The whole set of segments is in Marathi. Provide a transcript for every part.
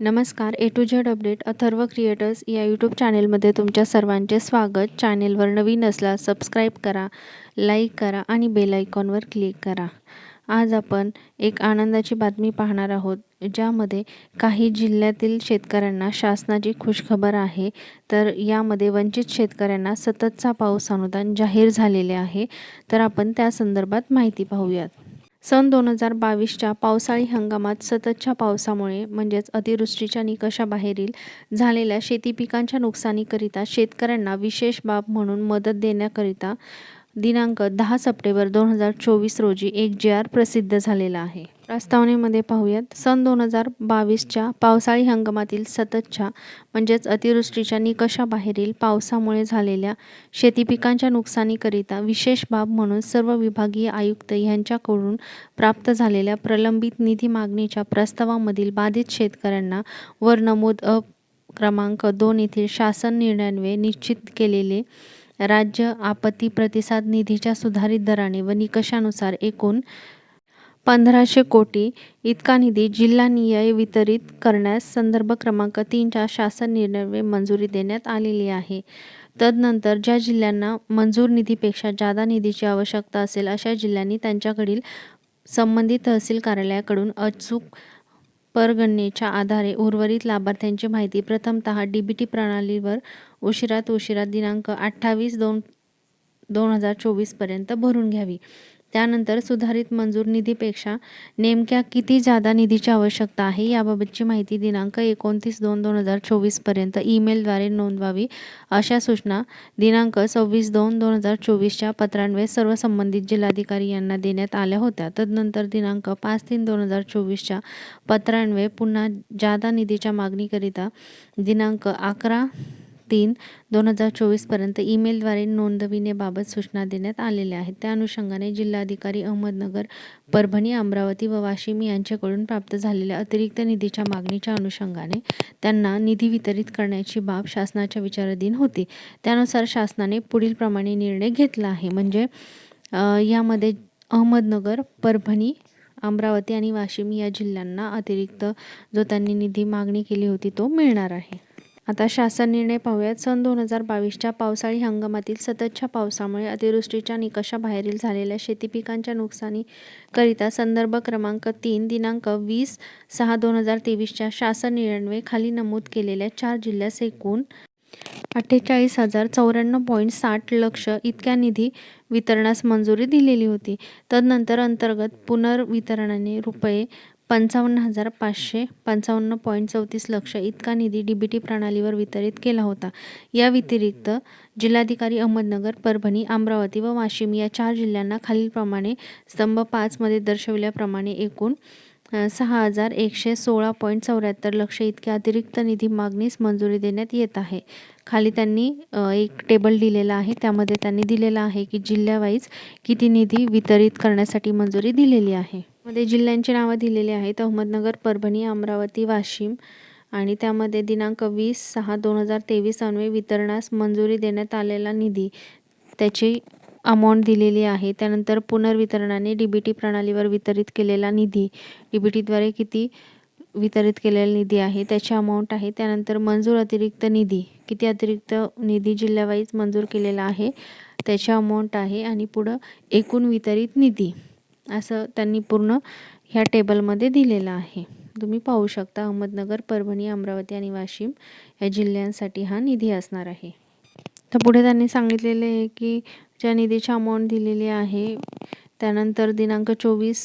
नमस्कार A to Z update Atharva creators या यूट्यूब चॅनेलमध्ये तुमच्या सर्वांचे स्वागत. चॅनेलवर नवीन असला सबस्क्राईब करा लाईक करा आणि बेल आयकॉनवर क्लिक करा. आज आपण एक आनंदाची बातमी पाहणार आहोत ज्यामध्ये काही जिल्ह्यातील शेतकऱ्यांना शासनाची खुशखबर आहे. तर यामध्ये वंचित शेतकऱ्यांना सततचा पाऊस अनुदान जाहीर झालेले आहे. तर आपण त्या संदर्भात माहिती पाहूयात. सन दोन हजार बावीसच्या पावसाळी हंगामात सततच्या पावसामुळे म्हणजेच अतिवृष्टीच्या निकषाबाहेरील झालेल्या शेती पिकांच्या नुकसानीकरिता शेतकऱ्यांना विशेष बाब म्हणून मदत देण्याकरिता दिनांक दहा सप्टेंबर दोन हजार चोवीस रोजी एक जे आर प्रसिद्ध झालेला आहे. प्रस्तावनेमध्ये पाहूयात सन दोन हजार बावीसच्या पावसाळी हंगामातील सततच्या म्हणजेच अतिवृष्टीच्या निकषाबाहेरील पावसामुळे झालेल्या शेती पिकांच्या नुकसानीकरिता विशेष बाब म्हणून सर्व विभागीय आयुक्त यांच्याकडून प्राप्त झालेल्या प्रलंबित निधी मागणीच्या प्रस्तावामधील बाधित शेतकऱ्यांना वर नमूद अ क्रमांक दोन येथील शासन निर्णयान्वये निश्चित केलेले राज्य आपत्ती प्रतिसाद निधीच्या सुधारित दराने व निकषानुसार एकूण पंधराशे कोटी इतका निधी जिल्हानिहाय वितरित करण्यास संदर्भ क्रमांक तीनच्या शासन निर्णय मंजुरी देण्यात आलेली आहे. तदनंतर ज्या जिल्ह्यांना मंजूर निधीपेक्षा जादा निधीची आवश्यकता असेल अशा जिल्ह्यांनी त्यांच्याकडील संबंधित तहसील कार्यालयाकडून अचूक परगणनेच्या आधारे उर्वरित लाभार्थ्यांची माहिती. प्रथमतः डी बी टी प्रणालीवर उशिरात उशिरा दिनांक अठ्ठावीस दोन दोन हजार चोवीसपर्यंत भरून घ्यावी. त्यानंतर सुधारित मंजूर निधीपेक्षा नेमक्या किती जादा निधीची आवश्यकता आहे याबाबतची माहिती दिनांक एकोणतीस दोन दोन हजार चोवीसपर्यंत ईमेलद्वारे नोंदवावी अशा सूचना दिनांक सव्वीस दोन दोन हजार चोवीसच्या पत्रान्वये सर्व संबंधित जिल्हाधिकारी यांना देण्यात आल्या होत्या. तदनंतर दिनांक पाच तीन दोन हजार चोवीसच्या पत्रान्वये पुन्हा जादा निधीच्या मागणीकरिता दिनांक अकरा तीन दोन हजार चोवीसपर्यंत ईमेलद्वारे नोंदविण्याबाबत सूचना देण्यात आलेल्या आहेत. त्या अनुषंगाने जिल्हाधिकारी अहमदनगर परभणी अमरावती व वाशिम यांच्याकडून प्राप्त झालेल्या अतिरिक्त निधीच्या मागणीच्या अनुषंगाने त्यांना निधी वितरित करण्याची बाब शासनाच्या विचाराधीन होती. त्यानुसार शासनाने पुढीलप्रमाणे निर्णय घेतला आहे. म्हणजे यामध्ये अहमदनगर परभणी अमरावती आणि वाशिम या जिल्ह्यांना अतिरिक्त जो त्यांनी निधी मागणी केली होती तो मिळणार आहे. आता शासन निर्णय पाहूयात. सन दोन हजार बावीसच्या पावसाळी हंगामातील सततच्या पावसामुळे अतिवृष्टीच्या निकषाबाहेरील झालेल्या शेती पिकांच्या नुकसानीकरिता संदर्भ क्रमांक तीन दिनांक वीस सहा दोन हजार तेवीसच्या शासन निर्णय खाली नमूद केलेल्या चार जिल्ह्यास एकूण अठ्ठेचाळीस हजार चौऱ्याण्णव पॉईंट साठ लक्ष इतक्या निधी वितरणास मंजुरी दिलेली होती. तदनंतर अंतर्गत पुनर्वितरणाने रुपये पंचावन्न हजार पाचशे पंचावन्न पॉईंट चौतीस लक्ष इतका निधी डी बी टी प्रणालीवर वितरित केला होता. या व्यतिरिक्त जिल्हाधिकारी अहमदनगर परभणी अमरावती व वाशिम या चार जिल्ह्यांना खालीलप्रमाणे स्तंभ पाचमध्ये दर्शवल्याप्रमाणे एकूण सहा हजार एकशे सोळा पॉईंट चौऱ्याहत्तर लक्ष इतक्या अतिरिक्त निधी मागणीस मंजुरी देण्यात येत आहे. खाली त्यांनी एक टेबल दिलेला आहे. त्यामध्ये त्यांनी दिलेला आहे की जिल्ह्यावाईज किती निधी वितरित करण्यासाठी मंजुरी दिलेली आहे. मध्ये जिल्ह्यांची नावं दिलेली आहेत. अहमदनगर परभणी अमरावती वाशिम आणि त्यामध्ये दिनांक वीस सहा दोन हजार तेवीस अन्वये वितरणास मंजुरी देण्यात आलेला निधी त्याची अमाऊंट दिलेली आहे. त्यानंतर पुनर्वितरणाने डी बी टी प्रणालीवर वितरित केलेला निधी डी बी टीद्वारे किती वितरित केलेला निधी आहे त्याची अमाऊंट आहे. त्यानंतर मंजूर अतिरिक्त निधी किती अतिरिक्त निधी जिल्ह्यावाईज मंजूर केलेला आहे त्याची अमाऊंट आहे आणि पुढं एकूण वितरित निधी. असं त्यांनी पूर्ण ह्या टेबलमध्ये दिलेलं आहे. तुम्ही पाहू शकता अहमदनगर परभणी अमरावती आणि वाशिम या जिल्ह्यांसाठी हा निधी असणार आहे. तर पुढे त्यांनी सांगितलेले आहे की ज्या निधीची अमाऊंट दिलेली आहे त्यानंतर दिनांक चोवीस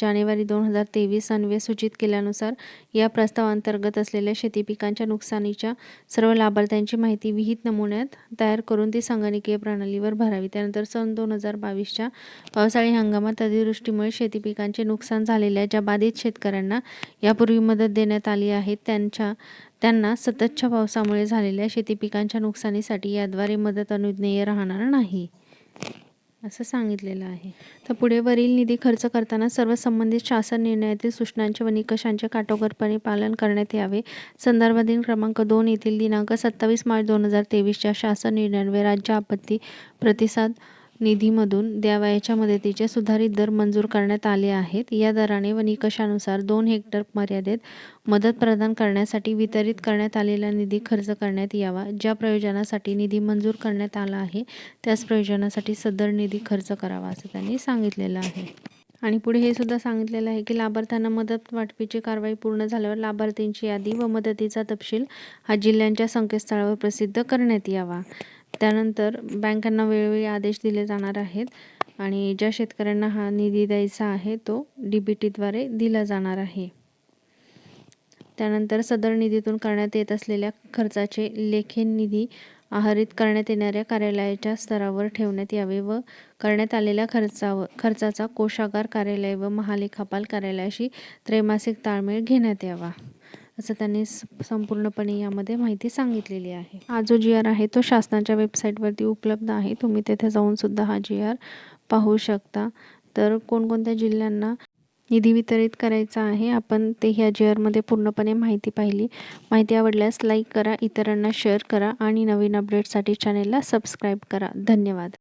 जानेवारी दोन हजार तेवीस अन्वये सूचित केल्यानुसार या प्रस्तावांतर्गत असलेल्या शेती पिकांच्या नुकसानीच्या सर्व लाभार्थ्यांची माहिती विहित नमुन्यात तयार करून ती संगणकीय प्रणालीवर भरावी. त्यानंतर सन दोन हजार बावीसच्या पावसाळी हंगामात अतिवृष्टीमुळे शेती पिकांचे नुकसान झालेल्या ज्या बाधित शेतकऱ्यांना यापूर्वी मदत देण्यात आली आहे त्यांच्या त्यांना सततच्या पावसामुळे झालेल्या शेती पिकांच्या नुकसानीसाठी याद्वारे मदत अनुज्ञेय राहणार नाही. असं सांगितलेलं आहे. तर पुढे वरील निधी खर्च करताना सर्व संबंधित शासन निर्णयातील सूचनांचे व निकषांचे काटेकोरपणे पालन करण्यात यावे. संदर्भातील क्रमांक दोन येथील दिनांक सत्तावीस मार्च दोन हजार तेवीसच्या शासन निर्णयांवर राज्य आपत्ती प्रतिसाद निधीमधून द्यावयाच्या मदतीचे सुधारित दर मंजूर करण्यात आले आहेत. या दराने व निकषानुसार दोन हेक्टर मर्यादेत मदत प्रदान करण्यासाठी वितरित करण्यात आलेला निधी खर्च करण्यात यावा. ज्या प्रयोजनासाठी निधी मंजूर करण्यात आला आहे त्याच प्रयोजनासाठी सदर निधी खर्च करावा असं त्यांनी सांगितलेलं आहे. आणि पुढे हे सुद्धा सांगितलेलं आहे की लाभार्थ्यांना मदत वाटपीची कारवाई पूर्ण झाल्यावर लाभार्थींची यादी व मदतीचा तपशील हा जिल्ह्यांच्या संकेतस्थळावर प्रसिद्ध करण्यात यावा. त्यानंतर बँकांना वेळोवेळी आदेश दिले जाणार आहेत आणि ज्या शेतकऱ्यांना हा निधी द्यायचा आहे तो डी बी टीद्वारे दिला जाणार आहे. त्यानंतर सदर निधीतून करण्यात येत असलेल्या खर्चाचे लेखी निधी आहरित करण्यात येणाऱ्या कार्यालयाच्या स्तरावर ठेवण्यात यावे व करण्यात आलेल्या खर्चावर खर्चाचा कोषागार कार्यालय व महालेखापाल कार्यालयाशी त्रैमासिक ताळमेळ घेण्यात यावा. असं त्यांनी स संपूर्णपणे यामध्ये माहिती सांगितलेली आहे. हा जो जी आर आहे तो शासनाच्या वेबसाईटवरती उपलब्ध आहे. तुम्ही तेथे जाऊन सुद्धा हा जी आर पाहू शकता. तर कोणकोणत्या जिल्ह्यांना निधी वितरित करायचा आहे आपण ते ह्या जी आरमध्ये पूर्णपणे माहिती पाहिली. माहिती आवडल्यास लाईक करा इतरांना शेअर करा आणि नवीन अपडेटसाठी चॅनेलला सबस्क्राईब करा. धन्यवाद.